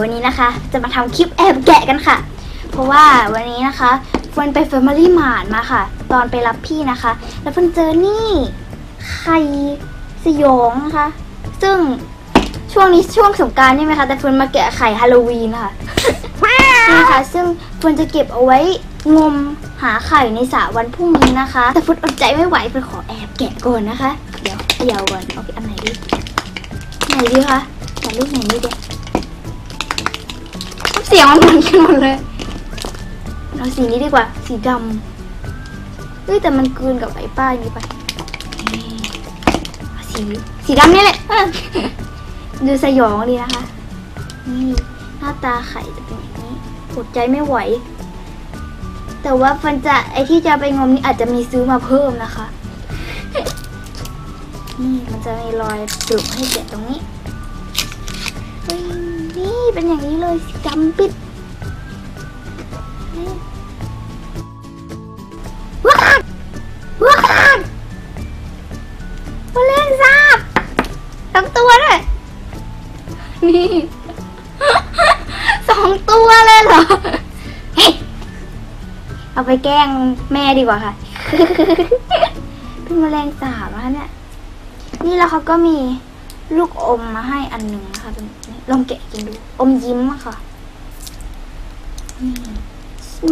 วันนี้นะคะ จะมาทำคลิปแอบแกะกันค่ะ เพราะว่าวันนี้นะคะเฟิร์นไป Family Mart มาค่ะ ตอนไปรับพี่นะคะ แล้วเฟิร์นเจอนี่ไข่สยองนะคะ ซึ่งช่วงนี้ช่วงสงการนี่ไหมคะ แต่เฟิร์นมาแกะไข่ฮาโลวีนค่ะนี่นะคะซึ่งเฟิร์นจะเก็บเอาไว้งมหาไข่ในสระวันพรุ่งนี้นะคะ แต่ฟิร์นอดใจไม่ไหวเฟิร์นขอแอบแกะก่อนนะคะ เดี๋ยวเดี๋ยวก่อนเอาไปอันไหนดีไหนดีคะแต่ลูกไหนดีเด็ เสียงมันเหมือนกันหมดเลยเอาสีนี้ดีกว่า สีดำเฮ้ยแต่มันกลืนกับไอ้ป้ายนี้ไปสีสีดำนี่แหละดูสยองดีนะคะนี่หน้าตาไข่จะเป็นอย่างนี้อดใจไม่ไหว แต่ว่าฟันจะไอที่จะไปงมนี่อาจจะมีซื้อมาเพิ่มนะคะนี่มันจะมีรอยปลุกให้เจ็บตรงนี้เฮ้ย นี่เป็นอย่างนี้เลยสีดำปิดว้าวว้าวมาเล่นซาบทั้งตัวเลยนี่สองตัวเลยเหรอ เฮ้ยเอาไปแกล้งแม่ดีกว่าค่ะ เป็นแมลงสาบนะเนี่ย นี่แล้วเขาก็มี ลูกอมมาให้อันหนึ่งนะคะเป็นลองแกะกินดู อมยิ้มอะค่ะ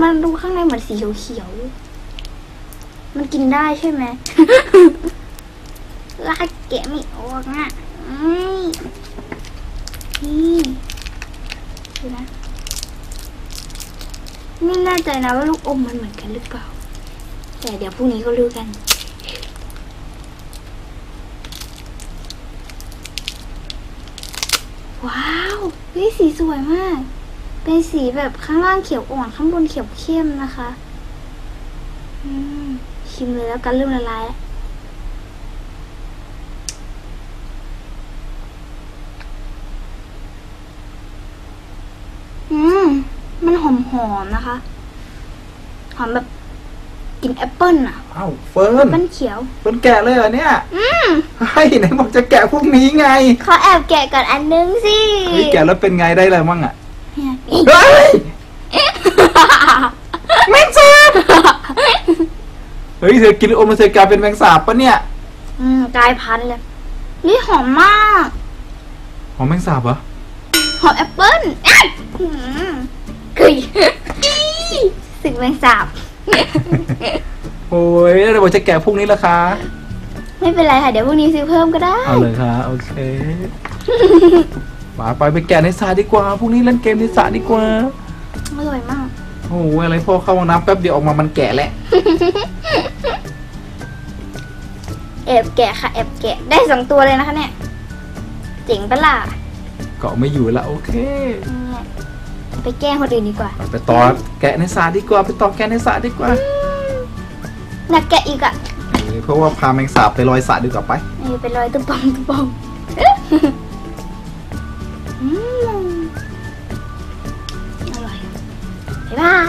มันดูข้างในเหมือนสีเขียวๆ มันกินได้ใช่ไหมลากแกะไม่ออกอะนี่ดูนะไม่แน่ใจนะว่าลูกอมมันเหมือนกันหรือเปล่า แต่เดี๋ยวพรุ่งนี้ก็รู้กัน ว้าวเฮ้ยสีสวยมาก เป็นสีแบบข้างล่างเขียวอ่อนข้างบนเขียวเข้มนะคะอืมชิมเลยแล้วกันเริ่มละลายแล้วอืม มันหอมหอมๆนะคะ หอมแบบ กลินแอปเปิ้ลอะเอ้าเฟิแอร์ปนเปิ้ลเขียวเฟิร์นแกะเลยเหรอเนี่ย อืมเฮ้ยไหนบอกจะแกะพวกนี้ไงขอแอบแกะก่อนอันนึงสิเฮ้ยแกะแล้วเป็นไงได้อะไรมั่งอะเนี่ยเฮ้ยแมงสาบเฮ้ยเธอกินโอมาเซกาเป็นแมงสาบปะเนี่ย อืมกลายพันธุ์เลยนี่หอมมากหอมแมงสาบเหรอหอมแอปเปิ้ลอ๊ะหืมกึยสึกแมงสาบ โอ้ยแล้วเดี๋ยวบอกจะแกะพวกนี้ละคะไม่เป็นไรค่ะ เดี๋ยวพรุ่งนี้ซื้อเพิ่มก็ได้ เอาเลยค่ะโอเคมาไปไปแกะในสระดีกว่าพวกนี้เล่นเกมในสระดีกว่าอร่อยมาก โอ้ยอะไรพ่อเข้าห้องน้ำแป๊บเดียวออกมามันแกะแหละแอบแกะค่ะแอบแกะได้สองตัวเลยนะคะเนี่ย เจ๋งปะล่ะเกาะไม่อยู่ละโอเคเนี่ย ไปแกล้งคนอื่นดีกว่าไปต่อแกะในสระดีกว่าไปต่อแกะในสระดีกว่าอยากแกะอีกอะเออเพราะว่าพาแมงสาบไปลอยสระดีกว่าไปนี่เป็นรอยตุ๊บปองตุ๊บปองอืมอร่อยบ๊ายบาย